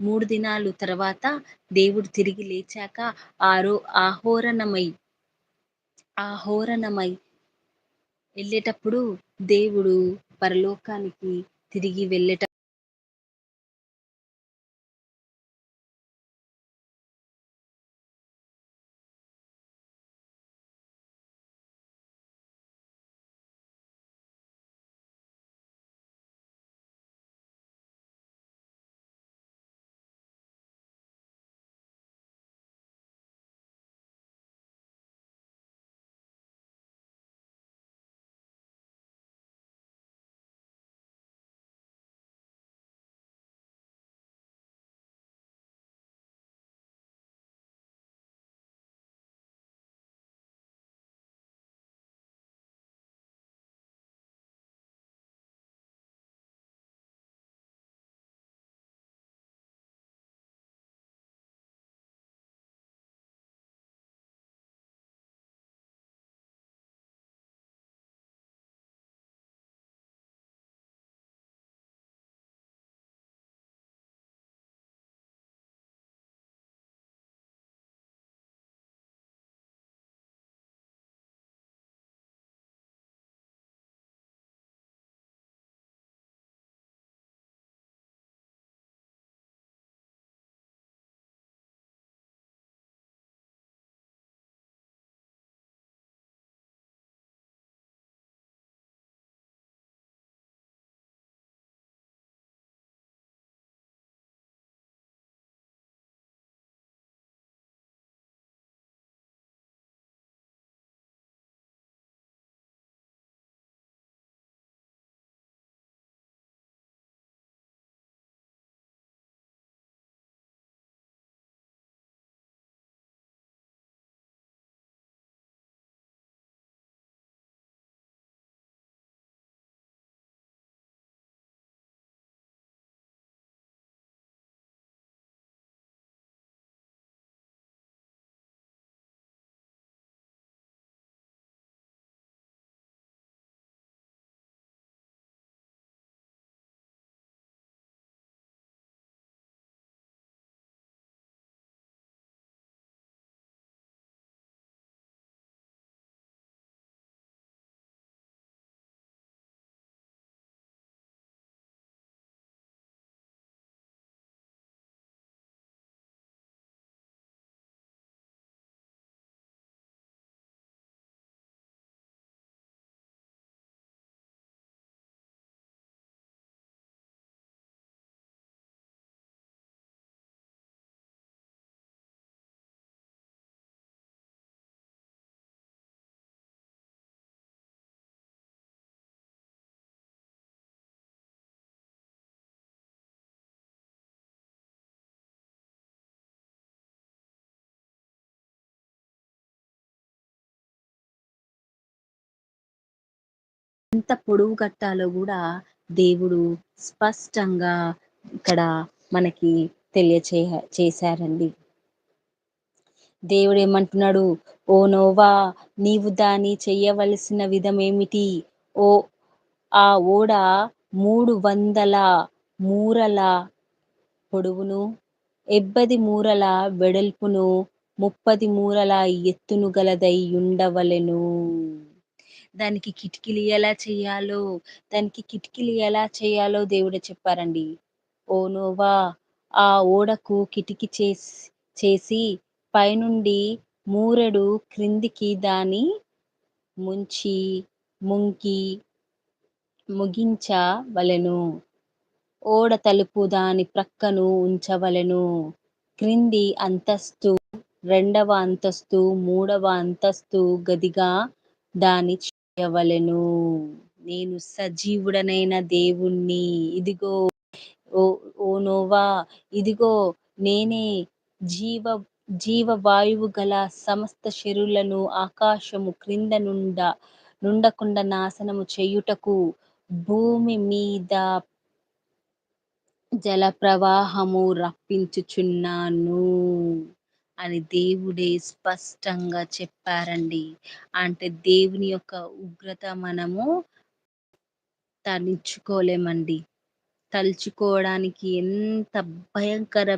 మూడు దినాలు తర్వాత దేవుడు తిరిగి లేచాక ఆరో ఆహోరణమై ఆహోరణమై వెళ్ళేటప్పుడు దేవుడు పరలోకానికి తిరిగి వెళ్ళేట ఎంత పొడువు కట్టాలో కూడా దేవుడు స్పష్టంగా ఇక్కడ మనకి తెలియచే చేశారండి. దేవుడు ఏమంటున్నాడు? ఓ నోవా నీవు దాని చెయ్యవలసిన విధం ఏమిటి ఓ ఆ ఓడ మూడు వందల మూరల పొడవును ఎబ్బది మూరల వెడల్పును ముప్పది మూరల ఎత్తును గలదై ఉండవలెను. దానికి కిటికీలు ఎలా చేయాలో దానికి కిటికీలు ఎలా చేయాలో దేవుడు చెప్పారండి. ఓ నోవా ఆ ఓడకు కిటికీ చేసి చేసి పైనుండి మూరెడు క్రిందికి దాని ముంచి ముంకి ముగించవలెను. ఓడ తలుపు దాని ప్రక్కను ఉంచవలెను. క్రింది అంతస్తు రెండవ అంతస్తు మూడవ అంతస్తు గదిగా దాని చేయవలెను నేను సజీవుడనైన దేవుణ్ణి. ఇదిగో ఓ నోవా ఇదిగో నేనే జీవ జీవ వాయువు గల సమస్త శరీరులను ఆకాశము క్రింద నుండ నుండకుండా నాశనము చేయుటకు భూమి మీద జల ప్రవాహము రప్పించుచున్నాను. అని దేవుడే స్పష్టంగా చెప్పారండి. అంటే దేవుని యొక్క ఉగ్రత మనము తరించుకోలేమండి తలుచుకోవడానికి ఎంత భయంకర